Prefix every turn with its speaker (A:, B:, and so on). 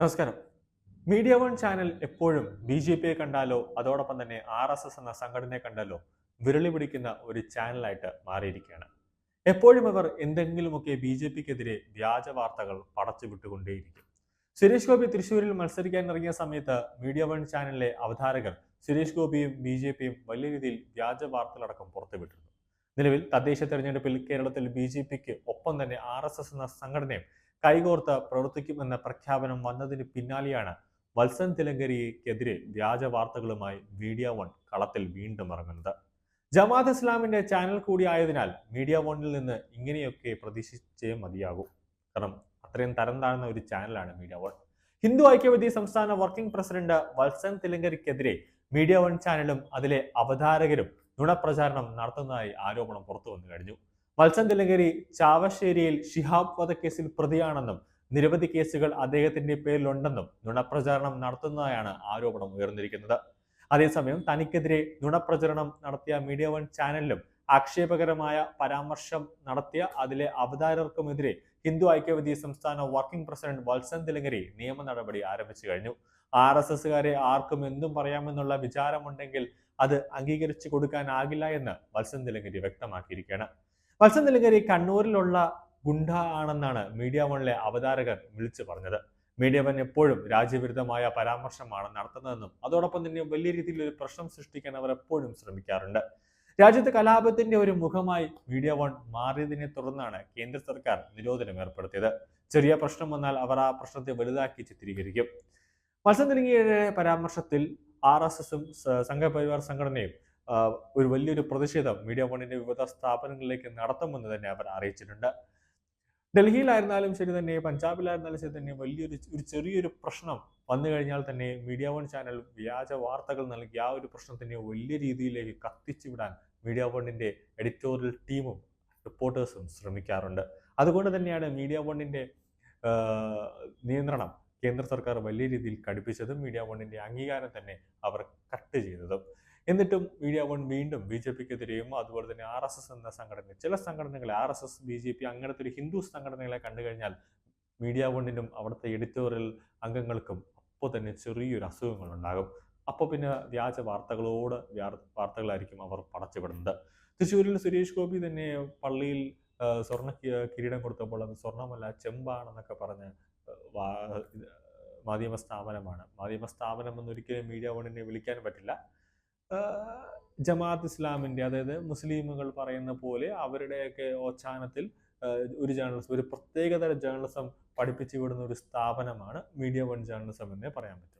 A: നമസ്കാരം. Media one channel എപ്പോഴും B J പിയെ കണ്ടാലോ അതോടൊപ്പം തന്നെ ആർ എസ് എസ് എന്ന സംഘടനയെ കണ്ടാലോ വിരളി പിടിക്കുന്ന ഒരു ചാനലായിട്ട് മാറിയിരിക്കുകയാണ്. എപ്പോഴും അവർ എന്തെങ്കിലുമൊക്കെ ബി ജെ പിക്കെതിരെ വ്യാജ വാർത്തകൾ പടച്ചു വിട്ടുകൊണ്ടേയിരിക്കും. സുരേഷ് ഗോപി തൃശ്ശൂരിൽ മത്സരിക്കാൻ ഇറങ്ങിയ സമയത്ത് മീഡിയ വൺ ചാനലിലെ അവതാരകർ സുരേഷ് ഗോപിയും ബി ജെ പിയും വലിയ രീതിയിൽ വ്യാജ വാർത്തകളടക്കം പുറത്തുവിട്ടിരുന്നു. നിലവിൽ തദ്ദേശ തെരഞ്ഞെടുപ്പിൽ കേരളത്തിൽ ബി ജെ പിക്ക് ഒപ്പം തന്നെ ആർ എസ് എസ് എന്ന സംഘടനയും കൈകോർത്ത് പ്രവർത്തിക്കുമെന്ന പ്രഖ്യാപനം വന്നതിന് പിന്നാലെയാണ് വത്സൻ തിലങ്കരിക്കെതിരെ വ്യാജ വാർത്തകളുമായി മീഡിയ വൺ കളത്തിൽ വീണ്ടും ഇറങ്ങുന്നത്. ജമാഅത്ത് ഇസ്ലാമിന്റെ ചാനൽ കൂടി ആയതിനാൽ മീഡിയ വണ്ണിൽ നിന്ന് ഇങ്ങനെയൊക്കെ പ്രതീക്ഷിച്ചേ മതിയാകൂ. കാരണം അത്രയും തരം താഴ്ന്ന ഒരു ചാനലാണ് മീഡിയ വൺ. ഹിന്ദു ഐക്യവേദി സംസ്ഥാന വർക്കിംഗ് പ്രസിഡന്റ് വത്സൻ തിലങ്കരിക്കെതിരെ മീഡിയ വൺ ചാനലും അതിലെ അവതാരകരും നുണപ്രചാരണം നടത്തുന്നതായി ആരോപണം പുറത്തു വന്നു കഴിഞ്ഞു. വത്സൻ തിലങ്കരി ചാവശ്ശേരിയിൽ ഷിഹാബ് വധക്കേസിൽ പ്രതിയാണെന്നും നിരവധി കേസുകൾ അദ്ദേഹത്തിന്റെ പേരിലുണ്ടെന്നും നുണപ്രചാരണം നടത്തുന്നതായാണ് ആരോപണം ഉയർന്നിരിക്കുന്നത്. അതേസമയം തനിക്കെതിരെ നുണപ്രചരണം നടത്തിയ മീഡിയ വൺ ചാനലിലും ആക്ഷേപകരമായ പരാമർശം നടത്തിയ അതിലെ അവതാരകർക്കുമെതിരെ ഹിന്ദു ഐക്യവേദി സംസ്ഥാന വർക്കിംഗ് പ്രസിഡന്റ് വത്സൻ തിലങ്കരി നിയമ നടപടി ആരംഭിച്ചു കഴിഞ്ഞു. ആർ എസ് എസുകാരെ ആർക്കും എന്തും പറയാമെന്നുള്ള വിചാരമുണ്ടെങ്കിൽ അത് അംഗീകരിച്ചു കൊടുക്കാനാകില്ല എന്ന് വത്സൻ തിലങ്കരി വ്യക്തമാക്കിയിരിക്കുകയാണ്. വത്സൻ നിലകരി കണ്ണൂരിലുള്ള ഗുണ്ട ആണെന്നാണ് മീഡിയ വണിലെ അവതാരകർ വിളിച്ചു പറഞ്ഞത്. മീഡിയ വൺ എപ്പോഴും രാജ്യവിരുദ്ധമായ പരാമർശമാണ് നടത്തുന്നതെന്നും അതോടൊപ്പം തന്നെ വലിയ രീതിയിൽ ഒരു പ്രശ്നം സൃഷ്ടിക്കാൻ അവർ എപ്പോഴും ശ്രമിക്കാറുണ്ട്. രാജ്യത്ത് കലാപത്തിന്റെ ഒരു മുഖമായി മീഡിയ വൺ മാറിയതിനെ തുടർന്നാണ് കേന്ദ്ര സർക്കാർ നിരോധനം ഏർപ്പെടുത്തിയത്. ചെറിയ പ്രശ്നം വന്നാൽ അവർ ആ പ്രശ്നത്തെ വലുതാക്കി ചിത്രീകരിക്കും. മത്സ്യം തിലങ്കിയുടെ പരാമർശത്തിൽ ആർ എസ് എസും സംഘപരിവാർ സംഘടനയും ഒരു വലിയൊരു പ്രതിഷേധം മീഡിയ വണ്ണിന്റെ വിവിധ സ്ഥാപനങ്ങളിലേക്ക് നടത്തുമെന്ന് തന്നെ അവർ അറിയിച്ചിട്ടുണ്ട്. ഡൽഹിയിലായിരുന്നാലും ശരി തന്നെ പഞ്ചാബിലായിരുന്നാലും ശരി തന്നെ വലിയൊരു ഒരു ചെറിയൊരു പ്രശ്നം വന്നു കഴിഞ്ഞാൽ തന്നെ മീഡിയ വൺ ചാനൽ വ്യാജ വാർത്തകൾ നൽകി ആ ഒരു പ്രശ്നത്തിനെ വലിയ രീതിയിലേക്ക് കത്തിച്ചു വിടാൻ മീഡിയ വണ്ണിന്റെ എഡിറ്റോറിയൽ ടീമും റിപ്പോർട്ടേഴ്സും ശ്രമിക്കാറുണ്ട്. അതുകൊണ്ട് തന്നെയാണ് മീഡിയ വണ്ണിന്റെ നിയന്ത്രണം കേന്ദ്ര സർക്കാർ വലിയ രീതിയിൽ കടുപ്പിച്ചതും മീഡിയ വണ്ണിന്റെ അംഗീകാരം തന്നെ അവർ കട്ട് ചെയ്തതും. എന്നിട്ടും മീഡിയ വൺ വീണ്ടും ബി ജെ പിക്കെതിരെയും അതുപോലെ തന്നെ ആർ എസ് എസ് എന്ന സംഘടന ചില സംഘടനകളെ R S S B J P അങ്ങനത്തെ ഒരു ഹിന്ദു സംഘടനകളെ കണ്ടു കഴിഞ്ഞാൽ മീഡിയ വണ്ണിനും അവിടുത്തെ എഡിറ്റോറിയൽ അംഗങ്ങൾക്കും അപ്പോൾ തന്നെ ചെറിയൊരു അസുഖങ്ങൾ ഉണ്ടാകും അപ്പോൾ പിന്നെ വ്യാജ വാർത്തകളോട് വാർത്തകളായിരിക്കും അവർ പടച്ചുവിടുന്നത്. തൃശ്ശൂരിൽ സുരേഷ് ഗോപി തന്നെ പള്ളിയിൽ സ്വർണ കിരീടം കൊടുത്തപ്പോൾ അത് സ്വർണമല്ല ചെമ്പാണെന്നൊക്കെ പറഞ്ഞ് മാധ്യമ സ്ഥാപനമാണ്. മാധ്യമ സ്ഥാപനം എന്നൊരിക്കലും മീഡിയ വണ്ണിനെ വിളിക്കാൻ പറ്റില്ല. ജമാഅത്ത് ഇസ്ലാമിന്റെ അതായത് മുസ്ലിമുകൾ പറയുന്ന പോലെ അവരുടെയൊക്കെ ഓച്ചാനത്തിൽ ഒരു ജേർണലിസം ഒരു പ്രത്യേകതര ജേർണലിസം പഠിപ്പിച്ചു വിടുന്ന ഒരു സ്ഥാപനമാണ് മീഡിയ വൺ ജേർണലിസം എന്നേ പറയാൻ പറ്റുള്ളൂ